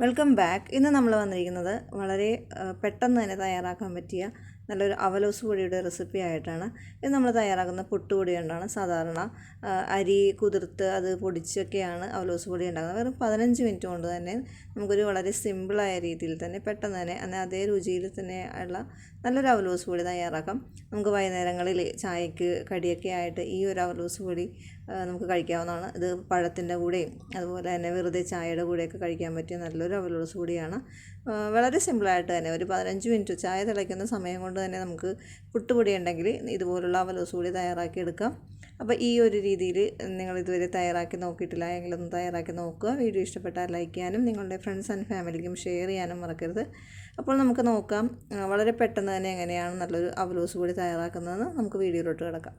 Welcome back. ഇന്ന് നമ്മൾ വന്നിരിക്കുന്നത് വളരെ പെട്ടെന്ന് തന്നെ തയ്യാറാക്കാൻ പറ്റിയ നല്ലൊരു അവലോസ് പൊടിയുടെ റെസിപ്പി ആയിട്ടാണ്. ഇത് നമ്മൾ തയ്യാറാക്കുന്ന പുട്ടുപൊടി കൊണ്ടാണ്. സാധാരണ അരി കുതിർത്ത് അത് പൊടിച്ചൊക്കെയാണ് അവലോസ് പൊടി ഉണ്ടാക്കുന്നത്. വെറും പതിനഞ്ച് മിനിറ്റ് കൊണ്ട് തന്നെ നമുക്കൊരു വളരെ സിമ്പിളായ രീതിയിൽ തന്നെ പെട്ടെന്ന് തന്നെ എന്നാൽ അതേ രുചിയിൽ തന്നെ ഉള്ള നല്ലൊരു അവലോസ് പൊടി തയ്യാറാക്കാം. നമുക്ക് വൈകുന്നേരങ്ങളിൽ ചായക്ക് കടിയൊക്കെ ആയിട്ട് ഈ ഒരു അവലോസ് പൊടി നമുക്ക് കഴിക്കാവുന്നതാണ്. ഇത് പഴത്തിന്റെ കൂടെയും അതുപോലെ തന്നെ വെറുതെ ചായയുടെ കൂടെയൊക്കെ കഴിക്കാൻ പറ്റിയ നല്ലൊരു അവലോസ് കൂടിയാണ്. വളരെ സിമ്പിളായിട്ട് തന്നെ ഒരു പതിനഞ്ച് മിനിറ്റ് ചായ തിളയ്ക്കുന്ന സമയം കൊണ്ട് തന്നെ നമുക്ക് പുട്ടുപൊടി ഉണ്ടെങ്കിൽ ഇതുപോലുള്ള അവലോസ് കൂടി തയ്യാറാക്കി എടുക്കാം. അപ്പോൾ ഈ ഒരു രീതിയിൽ നിങ്ങൾ ഇതുവരെ തയ്യാറാക്കി നോക്കിയിട്ടില്ല എങ്കിലൊന്ന് തയ്യാറാക്കി നോക്കുക. വീഡിയോ ഇഷ്ടപ്പെട്ടാൽ ലൈക്ക് ചെയ്യാനും നിങ്ങളുടെ ഫ്രണ്ട്സ് ആൻഡ് ഫാമിലിക്കും ഷെയർ ചെയ്യാനും മറക്കരുത്. അപ്പോൾ നമുക്ക് നോക്കാം വളരെ പെട്ടെന്ന് തന്നെ എങ്ങനെയാണ് നല്ലൊരു അവലോസ് കൂടി തയ്യാറാക്കുന്നതെന്ന് നമുക്ക് വീഡിയോയിലോട്ട് കിടക്കാം.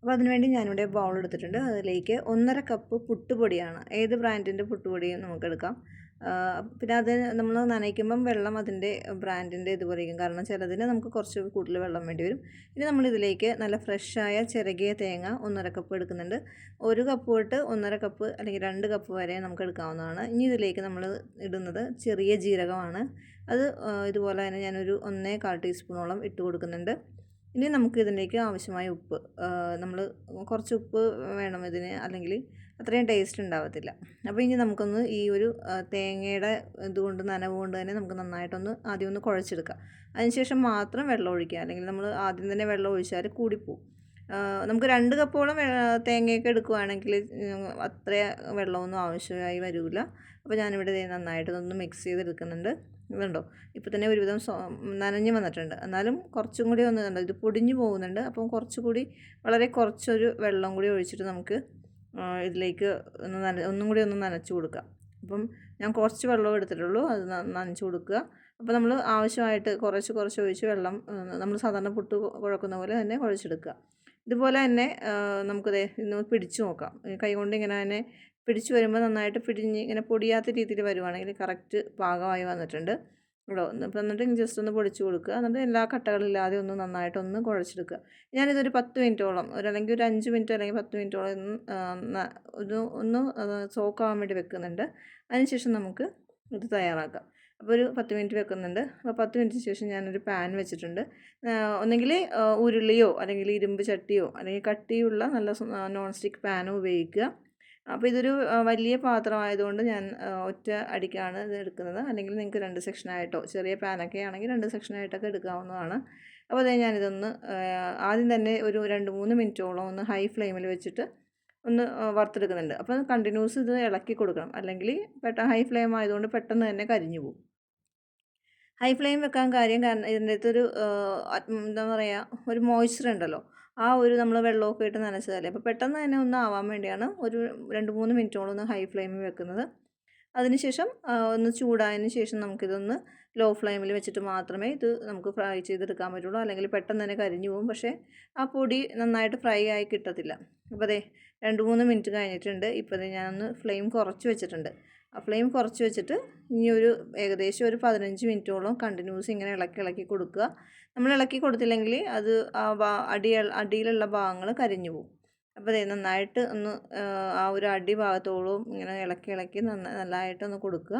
അപ്പോൾ അതിനുവേണ്ടി ഞാനിവിടെ ബൗൾ എടുത്തിട്ടുണ്ട്. അതിലേക്ക് ഒന്നര കപ്പ് പുട്ടുപൊടിയാണ്. ഏത് ബ്രാൻഡിന്റെ പുട്ടുപൊടിയും നമുക്കെടുക്കാം. പിന്നെ അത് നമ്മൾ നനയ്ക്കുമ്പം വെള്ളം അതിന്റെ ബ്രാൻഡിന്റെ ഇതുപോലെ ഇരിക്കും കാരണം ചിലതിന് നമുക്ക് കുറച്ച് കൂടുതൽ വെള്ളം വേണ്ടി വരും. ഇനി നമ്മളിതിലേക്ക് നല്ല ഫ്രഷായ ചിരകിയ തേങ്ങ ഒന്നര കപ്പ് എടുക്കുന്നുണ്ട്. ഒരു കപ്പ് തൊട്ട് ഒന്നര കപ്പ് അല്ലെങ്കിൽ രണ്ട് കപ്പ് വരെ നമുക്ക് എടുക്കാവുന്നതാണ്. ഇനി ഇതിലേക്ക് നമ്മൾ ഇടുന്നത് ചെറിയ ജീരകമാണ്. അത് ഇതുപോലെ തന്നെ ഞാനൊരു ഒന്നേ കാൽ ടീസ്പൂണോളം ഇട്ട് കൊടുക്കുന്നുണ്ട്. ഇനി നമുക്ക് ഇതിലേക്ക് ആവശ്യമായ ഉപ്പ് നമ്മൾ കുറച്ച് ഉപ്പ് വേണം ഇതിന് അല്ലെങ്കിൽ അത്രയും ടേസ്റ്റ് ഉണ്ടാവത്തില്ല. അപ്പോൾ ഇനി നമുക്കൊന്ന് ഈ ഒരു തേങ്ങയുടെ ഇതുകൊണ്ട് നനവ് കൊണ്ട് തന്നെ നമുക്ക് നന്നായിട്ടൊന്ന് ആദ്യം ഒന്ന് കുഴച്ചെടുക്കാം. അതിനുശേഷം മാത്രം വെള്ളം ഒഴിക്കുക. അല്ലെങ്കിൽ നമ്മൾ ആദ്യം തന്നെ വെള്ളം ഒഴിച്ചാൽ കൂടിപ്പോവും. നമുക്ക് രണ്ട് കപ്പോളം തേങ്ങയൊക്കെ എടുക്കുവാണെങ്കിൽ അത്ര വെള്ളമൊന്നും ആവശ്യമായി വരില്ല അപ്പോൾ ഞാനിവിടെ നന്നായിട്ട് ഇതൊന്ന് മിക്സ് ചെയ്തെടുക്കുന്നുണ്ട്. ഇതുണ്ടോ? ഇപ്പോൾ തന്നെ ഒരുവിധം നനഞ്ഞു വന്നിട്ടുണ്ട്. എന്നാലും കുറച്ചും കൂടി ഒന്ന് കണ്ടോ? ഇത് പൊടിഞ്ഞു പോകുന്നുണ്ട്. അപ്പം കുറച്ചുകൂടി വളരെ കുറച്ചൊരു വെള്ളം കൂടി ഒഴിച്ചിട്ട് നമുക്ക് ഇതിലേക്ക് ഒന്ന് നന ഒന്നും കൂടി ഒന്ന് നനച്ചു കൊടുക്കാം. അപ്പം ഞാൻ കുറച്ച് വെള്ളം എടുത്തിട്ടുള്ളൂ. അത് നനച്ചു കൊടുക്കുക. അപ്പോൾ നമ്മൾ ആവശ്യമായിട്ട് കുറച്ച് കുറച്ച് ഒഴിച്ച് വെള്ളം നമ്മൾ സാധാരണ പുട്ട് കുഴക്കുന്ന പോലെ തന്നെ കുഴച്ചെടുക്കുക. ഇതുപോലെ തന്നെ നമുക്കത് ഇന്ന് പിടിച്ചു നോക്കാം. കൈകൊണ്ട് ഇങ്ങനെ തന്നെ പിടിച്ചു വരുമ്പോൾ നന്നായിട്ട് പിടിഞ്ഞ് ഇങ്ങനെ പൊടിയാത്ത രീതിയിൽ വരുവാണെങ്കിൽ കറക്റ്റ് പാകമായി വന്നിട്ടുണ്ട്. ഇപ്പം എന്നിട്ട് ജസ്റ്റ് ഒന്ന് പൊടിച്ചു കൊടുക്കുക. എന്നിട്ട് എല്ലാ കട്ടകളില്ലാതെ ഒന്ന് നന്നായിട്ടൊന്ന് കുഴച്ചെടുക്കുക. ഞാനിതൊരു പത്ത് മിനിറ്റോളം ഒരു അല്ലെങ്കിൽ ഒരു അഞ്ച് മിനിറ്റ് അല്ലെങ്കിൽ പത്ത് മിനിറ്റോളം ഒന്ന് ഒന്ന് സോക്കാവാൻ വേണ്ടി വെക്കുന്നുണ്ട്. അതിനുശേഷം നമുക്ക് ഇത് തയ്യാറാക്കാം. അപ്പോൾ ഒരു പത്ത് മിനിറ്റ് വെക്കുന്നുണ്ട്. അപ്പോൾ പത്ത് മിനിറ്റിന് ശേഷം ഞാനൊരു പാൻ വെച്ചിട്ടുണ്ട്. ഒന്നെങ്കിൽ ഉരുളിയോ അല്ലെങ്കിൽ ഇരുമ്പ് ചട്ടിയോ അല്ലെങ്കിൽ കട്ടിയുള്ള നല്ല നോൺ സ്റ്റിക്ക് പാനോ ഉപയോഗിക്കുക. അപ്പോൾ ഇതൊരു വലിയ പാത്രമായതുകൊണ്ട് ഞാൻ ഒറ്റ അടിക്കാണ് ഇത് എടുക്കുന്നത്. അല്ലെങ്കിൽ നിങ്ങൾക്ക് രണ്ട് സെക്ഷനായിട്ടോ ചെറിയ പാനൊക്കെ ആണെങ്കിൽ രണ്ട് സെക്ഷനായിട്ടൊക്കെ എടുക്കാവുന്നതാണ്. അപ്പോൾ അതേ ഞാനിതൊന്ന് ആദ്യം തന്നെ ഒരു രണ്ട് മൂന്ന് മിനിറ്റോളം ഒന്ന് ഹൈ ഫ്ലെയിമിൽ വെച്ചിട്ട് ഒന്ന് വറുത്തെടുക്കുന്നുണ്ട്. അപ്പോൾ കണ്ടിന്യൂസ് ഇത് ഇളക്കി കൊടുക്കണം. അല്ലെങ്കിൽ പെട്ടെന്ന് ഹൈ ഫ്ലെയിം ആയതുകൊണ്ട് പെട്ടെന്ന് തന്നെ കരിഞ്ഞു പോകും. ഹൈ ഫ്ലെയിം വെക്കാൻ കാര്യം കാരണം ഇതിന്റെ അകത്തൊരു എന്താ പറയുക ഒരു മോയ്സ്ചർ ഉണ്ടല്ലോ. ആ ഒരു നമ്മൾ വെള്ളമൊക്കെ ഇട്ട് നനച്ചതല്ലേ. അപ്പോൾ പെട്ടെന്ന് തന്നെ ഒന്ന് ആവാൻ വേണ്ടിയാണ് ഒരു രണ്ട് മൂന്ന് മിനിറ്റോളം ഒന്ന് ഹൈ ഫ്ലെയിമിൽ വെക്കുന്നത്. അതിനുശേഷം ഒന്ന് ചൂടായതിന് ശേഷം നമുക്കിതൊന്ന് ലോ ഫ്ലെയിമിൽ വെച്ചിട്ട് മാത്രമേ ഇത് നമുക്ക് ഫ്രൈ ചെയ്തെടുക്കാൻ പറ്റുള്ളൂ. അല്ലെങ്കിൽ പെട്ടെന്ന് തന്നെ കരിഞ്ഞു പോകും. പക്ഷേ ആ പൊടി നന്നായിട്ട് ഫ്രൈ ആയി കിട്ടത്തില്ല. അപ്പോൾ അതെ രണ്ട് മൂന്ന് മിനിറ്റ് കഴിഞ്ഞിട്ടുണ്ട്. ഇപ്പോൾ ഞാനൊന്ന് ഫ്ലെയിം കുറച്ച് വെച്ചിട്ടുണ്ട്. ഫ്ലെയിം കുറച്ച് വെച്ചിട്ട് ഇനി ഒരു ഏകദേശം ഒരു പതിനഞ്ച് മിനിറ്റോളം കണ്ടിന്യൂസ് ഇങ്ങനെ ഇളക്കി ഇളക്കി കൊടുക്കുക. നമ്മൾ ഇളക്കി കൊടുത്തില്ലെങ്കിൽ അത് ആ ഭാ അടി അടിയിലുള്ള ഭാഗങ്ങൾ കരിഞ്ഞു പോകും. അപ്പോൾ അതേ നന്നായിട്ട് ഒന്ന് ആ, ഒരു അടി ഭാഗത്തോളം ഇങ്ങനെ ഇളക്കി ഇളക്കി നന്ന നല്ലതായിട്ടൊന്ന് കൊടുക്കുക.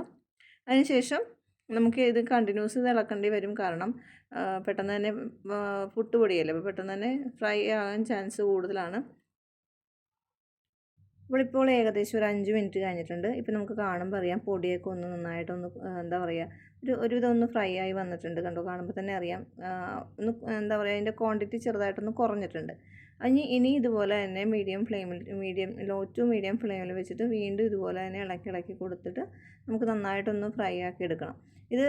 അതിനുശേഷം നമുക്ക് ഇത് കണ്ടിന്യൂസ് ഇത് ഇളക്കേണ്ടി വരും കാരണം പെട്ടെന്ന് തന്നെ പുട്ട് പുട്ടുപൊടിയല്ലേ അപ്പോൾ പെട്ടെന്ന് തന്നെ ഫ്രൈ ആകാൻ ചാൻസ് കൂടുതലാണ്. ഇപ്പോൾ ഏകദേശം ഒരു അഞ്ച് മിനിറ്റ് കഴിഞ്ഞിട്ടുണ്ട്. ഇപ്പോൾ നമുക്ക് കാണുമ്പോൾ അറിയാം പൊടിയൊക്കെ ഒന്ന് നന്നായിട്ടൊന്ന് എന്താ പറയുക ഒരു ഒരുവിധം ഒന്ന് ഫ്രൈ ആയി വന്നിട്ടുണ്ട്. കണ്ടോ? കാണുമ്പോൾ തന്നെ അറിയാം. ഒന്ന് എന്താ പറയുക അതിന്റെ ക്വാണ്ടിറ്റി ചെറുതായിട്ടൊന്ന് കുറഞ്ഞിട്ടുണ്ട്. ഇനി ഇനി ഇതുപോലെ തന്നെ മീഡിയം ഫ്ലെയിമിൽ മീഡിയം ലോ ടു മീഡിയം ഫ്ലെയിമിൽ വെച്ചിട്ട് വീണ്ടും ഇതുപോലെ തന്നെ ഇളക്കി ഇളക്കി കൊടുത്തിട്ട് നമുക്ക് നന്നായിട്ടൊന്ന് ഫ്രൈ ആക്കി എടുക്കണം. ഇത്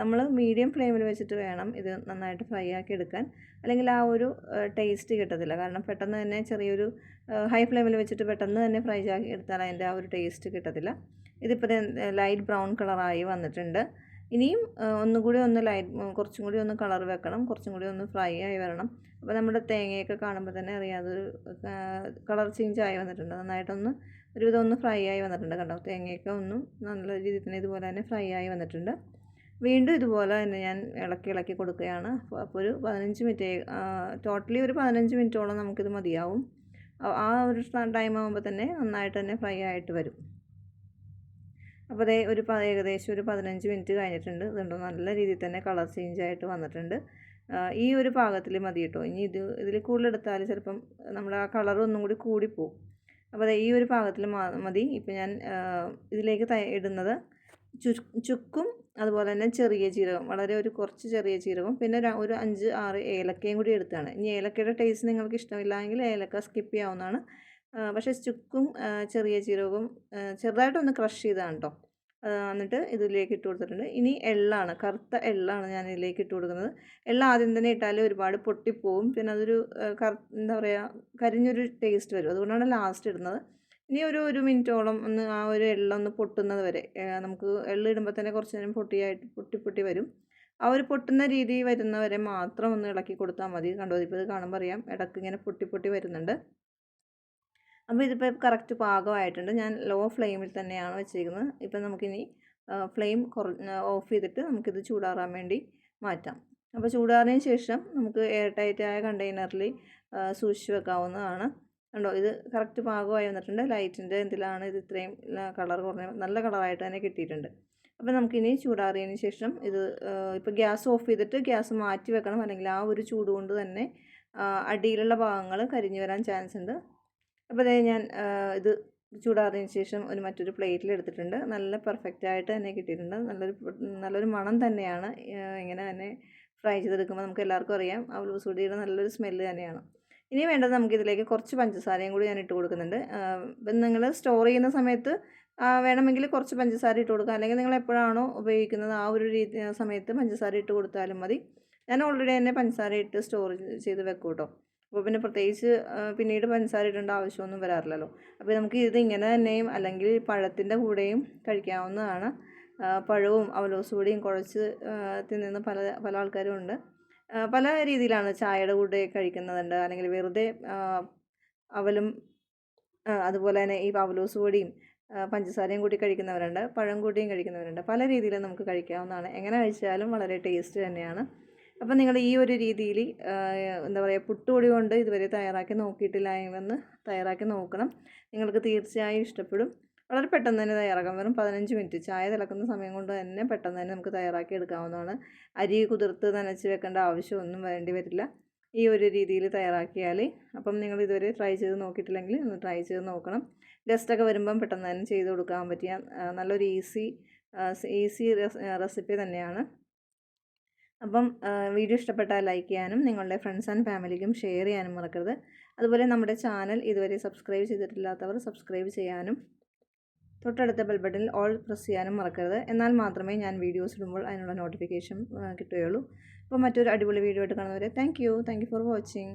നമ്മൾ മീഡിയം ഫ്ലെയിമിൽ വെച്ചിട്ട് വേണം ഇത് നന്നായിട്ട് ഫ്രൈ ആക്കി എടുക്കാൻ. അല്ലെങ്കിൽ ആ ഒരു ടേസ്റ്റ് കിട്ടത്തില്ല. കാരണം പെട്ടെന്ന് തന്നെ ചെറിയൊരു ഹൈ ഫ്ലെയിമിൽ വെച്ചിട്ട് പെട്ടെന്ന് തന്നെ ഫ്രൈ ആക്കി എടുത്താൽ അതിന്റെ ആ ഒരു ടേസ്റ്റ് കിട്ടത്തില്ല. ഇതിപ്പോൾ ലൈറ്റ് ബ്രൗൺ കളറായി വന്നിട്ടുണ്ട്. ഇനിയും ഒന്നുകൂടി ഒന്ന് ലൈറ്റ് കുറച്ചും കൂടി ഒന്ന് കളർ വെക്കണം കുറച്ചും കൂടി ഒന്ന് ഫ്രൈ ആയി വരണം. അപ്പോൾ നമ്മുടെ തേങ്ങയൊക്കെ കാണുമ്പോൾ തന്നെ അറിയാം അതൊരു കളർ ചേഞ്ച് ആയി വന്നിട്ടുണ്ട്. നന്നായിട്ടൊന്ന് ഒരുവിധം ഒന്ന് ഫ്രൈ ആയി വന്നിട്ടുണ്ട് കണ്ടോ? തേങ്ങയൊക്കെ ഒന്നും നല്ല രീതിയിൽ തന്നെ ഇതുപോലെ തന്നെ ഫ്രൈ ആയി വന്നിട്ടുണ്ട്. വീണ്ടും ഇതുപോലെ തന്നെ ഞാൻ ഇളക്കി ഇളക്കി കൊടുക്കുകയാണ്. അപ്പോൾ ഒരു പതിനഞ്ച് മിനിറ്റ് ടോട്ടലി ഒരു പതിനഞ്ച് മിനിറ്റോളം നമുക്കിത് മതിയാവും. ആ ഒരു ടൈം ആകുമ്പോൾ തന്നെ നന്നായിട്ട് തന്നെ ഫ്രൈ ആയിട്ട് വരും. അപ്പോൾ അതേ ഒരു ഏകദേശം ഒരു പതിനഞ്ച് മിനിറ്റ് കഴിഞ്ഞിട്ടുണ്ട്. ഇതുണ്ടോ നല്ല രീതിയിൽ തന്നെ കളർ ചേഞ്ച് ആയിട്ട് വന്നിട്ടുണ്ട്. ഈ ഒരു പാകത്തിൽ മതി കേട്ടോ. ഇനി ഇത് ഇതിൽ കൂടുതലെടുത്താൽ ചിലപ്പം നമ്മൾ ആ കളർ ഒന്നും കൂടി കൂടിപ്പോവും. അപ്പോൾ അതെ ഈ ഒരു പാകത്തിൽ മതി. ഇപ്പം ഞാൻ ഇതിലേക്ക് ഇടുന്നത് ചുക്കും അതുപോലെ തന്നെ ചെറിയ ജീരകം വളരെ ഒരു കുറച്ച് ചെറിയ ജീരകം പിന്നെ ഒരു അഞ്ച് ആറ് ഏലക്കയും കൂടി എടുത്താണ്. ഇനി ഏലക്കയുടെ ടേസ്റ്റ് നിങ്ങൾക്ക് ഇഷ്ടമില്ലെങ്കിൽ ഏലക്ക സ്കിപ്പ് ചെയ്യാവുന്നതാണ്. പക്ഷേ ചുക്കും ചെറിയ ജീരകവും ചെറുതായിട്ടൊന്ന് ക്രഷ് ചെയ്തതാണ് കേട്ടോ എന്നിട്ട് ഇതിലേക്ക് ഇട്ട് കൊടുത്തിട്ടുണ്ട്. ഇനി എള്ളാണ് കറുത്ത എള്ളാണ് ഞാൻ ഇതിലേക്ക് ഇട്ട് കൊടുക്കുന്നത്. എള്ള ആദ്യം തന്നെ ഇട്ടാൽ ഒരുപാട് പൊട്ടിപ്പോവും. പിന്നെ അതൊരു കറ എന്താ പറയുക കരിഞ്ഞൊരു ടേസ്റ്റ് വരും. അതുകൊണ്ടാണ് ലാസ്റ്റ് ഇടുന്നത്. ഇനി ഒരു ഒരു മിനിറ്റോളം ഒന്ന് ആ ഒരു എള്ള ഒന്ന് പൊട്ടുന്നത് വരെ നമുക്ക് എള്ള ഇടുമ്പോൾ തന്നെ കുറച്ച് നേരം പൊട്ടിയായിട്ട് പൊട്ടി പൊട്ടി വരും. ആ ഒരു പൊട്ടുന്ന രീതി വരുന്നവരെ മാത്രം ഒന്ന് ഇളക്കി കൊടുത്താൽ മതി. കണ്ടോ ഇപ്പോൾ ഇത് കാണുമ്പോൾ അറിയാം ഇടയ്ക്ക് ഇങ്ങനെ പൊട്ടി പൊട്ടി വരുന്നുണ്ട്. അപ്പോൾ ഇതിപ്പോൾ കറക്റ്റ് പാകമായിട്ടുണ്ട്. ഞാൻ ലോ ഫ്ലെയിമിൽ തന്നെയാണ് വെച്ചിരിക്കുന്നത്. ഇപ്പം നമുക്കിനി ഫ്ലെയിം കുറ ഓഫ് ചെയ്തിട്ട് നമുക്കിത് ചൂടാറാൻ വേണ്ടി മാറ്റാം. അപ്പോൾ ചൂടാറിയതിന് ശേഷം നമുക്ക് എയർ ടൈറ്റായ കണ്ടെയ്നറിൽ സൂക്ഷിച്ച് വെക്കാവുന്നതാണ്. കണ്ടോ ഇത് കറക്റ്റ് പാകമായി വന്നിട്ടുണ്ട്. ലൈറ്റിന്റെ എന്തിലാണ് ഇത് ഇത്രയും കളർ കുറഞ്ഞ നല്ല കളറായിട്ട് തന്നെ കിട്ടിയിട്ടുണ്ട്. അപ്പോൾ നമുക്കിനി ചൂടാറിയതിന് ശേഷം ഇത് ഇപ്പോൾ ഗ്യാസ് ഓഫ് ചെയ്തിട്ട് ഗ്യാസ് മാറ്റി വെക്കണം. അല്ലെങ്കിൽ ആ ഒരു ചൂട് കൊണ്ട് തന്നെ അടിയിലുള്ള ഭാഗങ്ങൾ കരിഞ്ഞു വരാൻ ചാൻസ് ഉണ്ട്. അപ്പോൾ അതേ ഞാൻ ഇത് ചൂടാറിയതിന് ശേഷം ഒരു മറ്റൊരു പ്ലേറ്റിൽ എടുത്തിട്ടുണ്ട്. നല്ല പെർഫെക്റ്റ് ആയിട്ട് തന്നെ കിട്ടിയിട്ടുണ്ട്. നല്ലൊരു നല്ലൊരു മണം തന്നെയാണ്. ഇങ്ങനെ തന്നെ ഫ്രൈ ചെയ്തെടുക്കുമ്പോൾ നമുക്ക് എല്ലാവർക്കും അറിയാം. ആ പൊടിയുടെ നല്ലൊരു സ്മെല്ല് തന്നെയാണ്. ഇനി വേണ്ടത് നമുക്കിതിലേക്ക് കുറച്ച് പഞ്ചസാരയും കൂടി ഞാൻ ഇട്ട് കൊടുക്കുന്നുണ്ട്. ഇപ്പം നിങ്ങൾ സ്റ്റോർ ചെയ്യുന്ന സമയത്ത് വേണമെങ്കിൽ കുറച്ച് പഞ്ചസാര ഇട്ട് കൊടുക്കുക അല്ലെങ്കിൽ നിങ്ങൾ എപ്പോഴാണോ ഉപയോഗിക്കുന്നത് ആ ഒരു രീതി സമയത്ത് പഞ്ചസാര ഇട്ട് കൊടുത്താലും മതി. ഞാൻ ഓൾറെഡി തന്നെ പഞ്ചസാര ഇട്ട് സ്റ്റോർ ചെയ്ത് വെക്കും കേട്ടോ. അപ്പോൾ പിന്നെ പ്രത്യേകിച്ച് പിന്നീട് പഞ്ചസാര ഇടേണ്ട ആവശ്യമൊന്നും വരാറില്ലല്ലോ. അപ്പോൾ നമുക്ക് ഇത് ഇങ്ങനെ തന്നെയും അല്ലെങ്കിൽ പഴത്തിന്റെ കൂടെയും കഴിക്കാവുന്നതാണ്. പഴവും അവലോസ് പൊടിയും കുഴച്ച് തിന്നുന്ന പല പല ആൾക്കാരും ഉണ്ട് പല രീതിയിലാണ് ചായയുടെ കൂടെ കഴിക്കുന്നതുണ്ട്. അല്ലെങ്കിൽ വെറുതെ അവലും അതുപോലെ തന്നെ ഈ അവലോസ് പൊടിയും പഞ്ചസാരയും കൂടി കഴിക്കുന്നവരുണ്ട്. പഴം കൂട്ടിയും കഴിക്കുന്നവരുണ്ട്. പല രീതിയിലും നമുക്ക് കഴിക്കാവുന്നതാണ്. എങ്ങനെ കഴിച്ചാലും വളരെ ടേസ്റ്റ് തന്നെയാണ്. അപ്പം നിങ്ങൾ ഈ ഒരു രീതിയിൽ എന്താ പറയുക പുട്ടുപൊടി കൊണ്ട് ഇതുവരെ തയ്യാറാക്കി നോക്കിയിട്ടില്ല എന്ന് തയ്യാറാക്കി നോക്കണം. നിങ്ങൾക്ക് തീർച്ചയായും ഇഷ്ടപ്പെടും. വളരെ പെട്ടെന്ന് തന്നെ തയ്യാറാക്കാം വെറും പതിനഞ്ച് മിനിറ്റ്. ചായ തിളക്കുന്ന സമയം കൊണ്ട് തന്നെ പെട്ടെന്ന് തന്നെ നമുക്ക് തയ്യാറാക്കി എടുക്കാവുന്നതാണ്. അരി കുതിർത്ത് നനച്ച് വെക്കേണ്ട ആവശ്യമൊന്നും വേണ്ടി വരില്ല. ഈ ഒരു രീതിയിൽ തയ്യാറാക്കിയാൽ. അപ്പം നിങ്ങൾ ഇതുവരെ ട്രൈ ചെയ്ത് നോക്കിയിട്ടില്ലെങ്കിൽ ഒന്ന് ട്രൈ ചെയ്ത് നോക്കണം. ഗസ്റ്റൊക്കെ വരുമ്പം പെട്ടെന്ന് തന്നെ ചെയ്ത് കൊടുക്കാൻ പറ്റിയ നല്ലൊരു ഈസി ഈസി റെസിപ്പി തന്നെയാണ്. അപ്പം വീഡിയോ ഇഷ്ടപ്പെട്ടാൽ ലൈക്ക് ചെയ്യാനും നിങ്ങളുടെ ഫ്രണ്ട്സ് ആൻഡ് ഫാമിലിക്കും ഷെയർ ചെയ്യാനും മറക്കരുത്. അതുപോലെ നമ്മുടെ ചാനൽ ഇതുവരെ സബ്സ്ക്രൈബ് ചെയ്തിട്ടില്ലാത്തവർ സബ്സ്ക്രൈബ് ചെയ്യാനും തൊട്ടടുത്ത ബെൽ ബട്ടണിൽ ഓൾ പ്രസ് ചെയ്യാനും മറക്കരുത്. എന്നാൽ മാത്രമേ ഞാൻ വീഡിയോസ് ഇടുമ്പോൾ അതിനുള്ള നോട്ടിഫിക്കേഷൻ കിട്ടുകയുള്ളൂ. അപ്പോൾ മറ്റൊരു അടിപൊളി വീഡിയോ ആയിട്ട് കാണുന്നവരെ thank you. Thank you for watching.